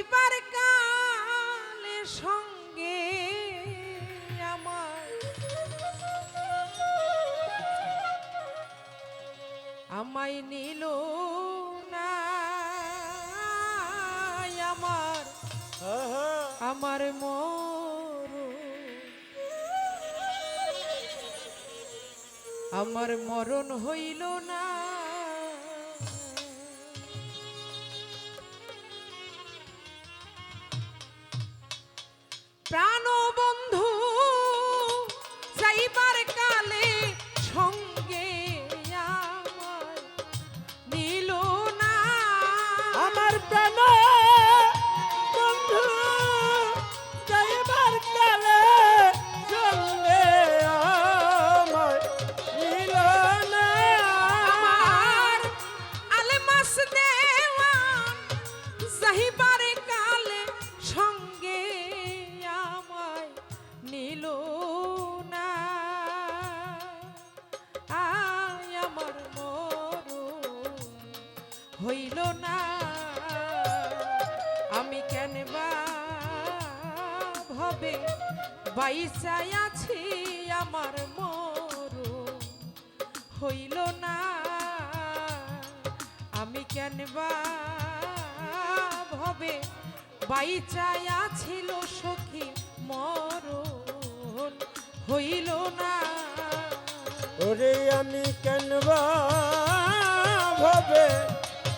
যাইবার কালে সঙ্গে আমার আমায় নিল না। আমার আমার মর আমার মরণ হইল না। হইল না। আমি কেন বা ভবে? বাইসাই আছি আমার মরণ হইল না। আমি কেন বা ভবে? বাইচাই আছিল সখী মরণ। হইল না। ওরে আমি কেন ভাবে?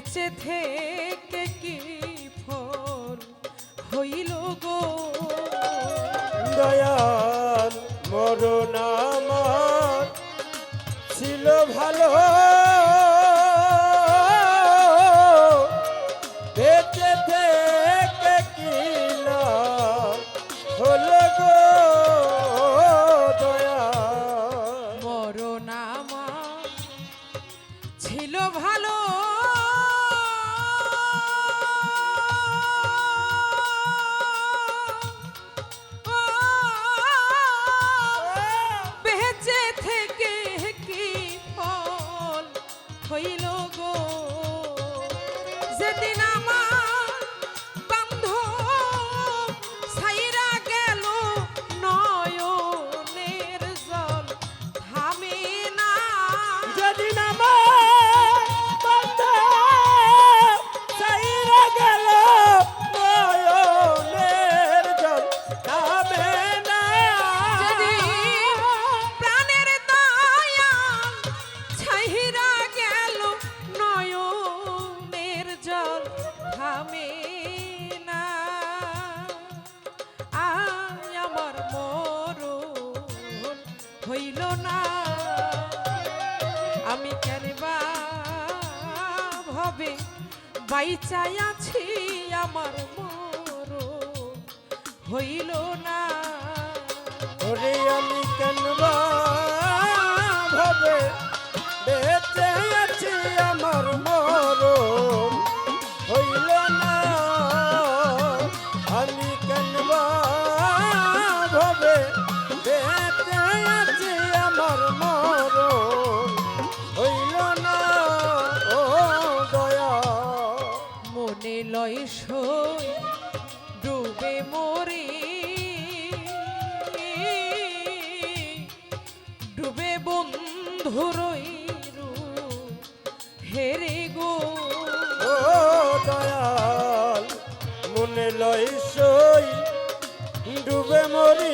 বেঁচে থেকে কি ফল হইল গো? দয়াল মরণ আমার ছিল ভালো। বাইচাই আছি আমার মরণ হইল না। ওরে আমি কেন বন্ধুরই হেরে গো। ও দয়াল মনে লয় সই ডুবে মরি।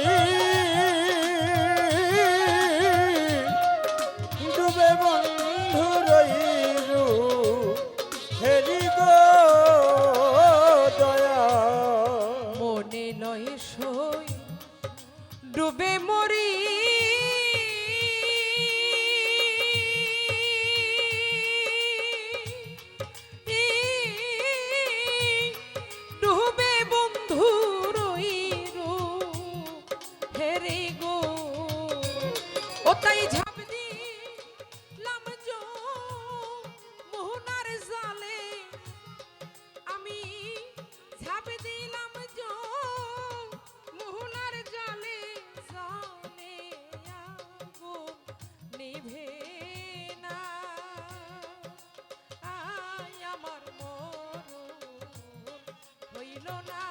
হইল না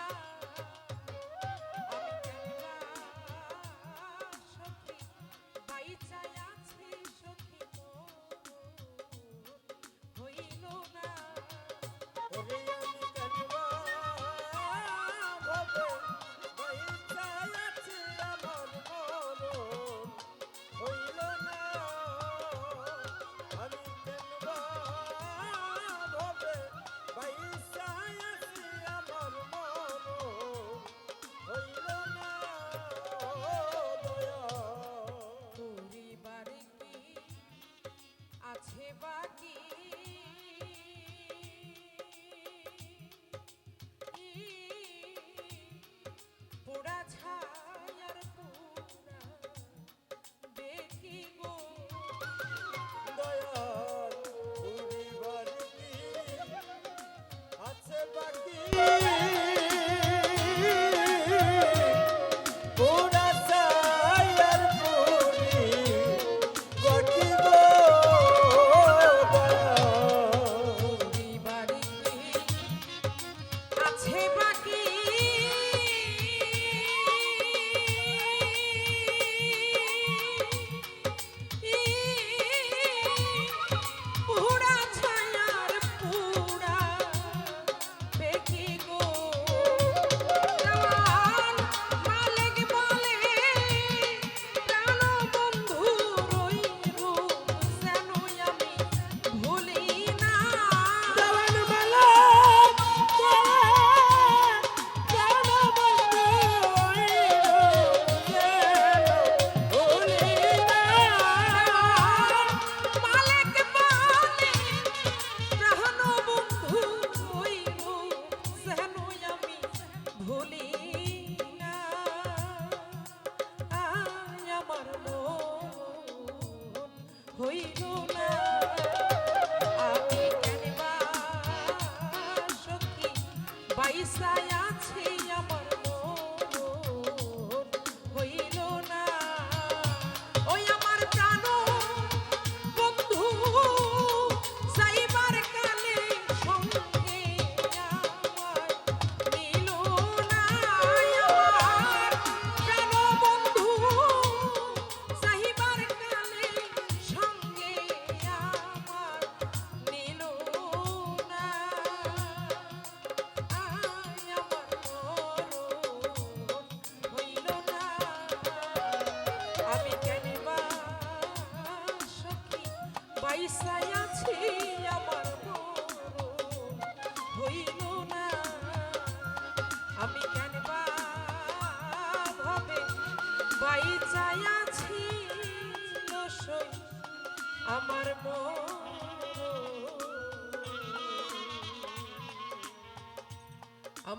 বাইসায়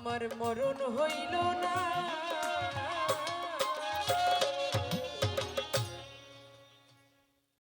আমার মরণ হইল না।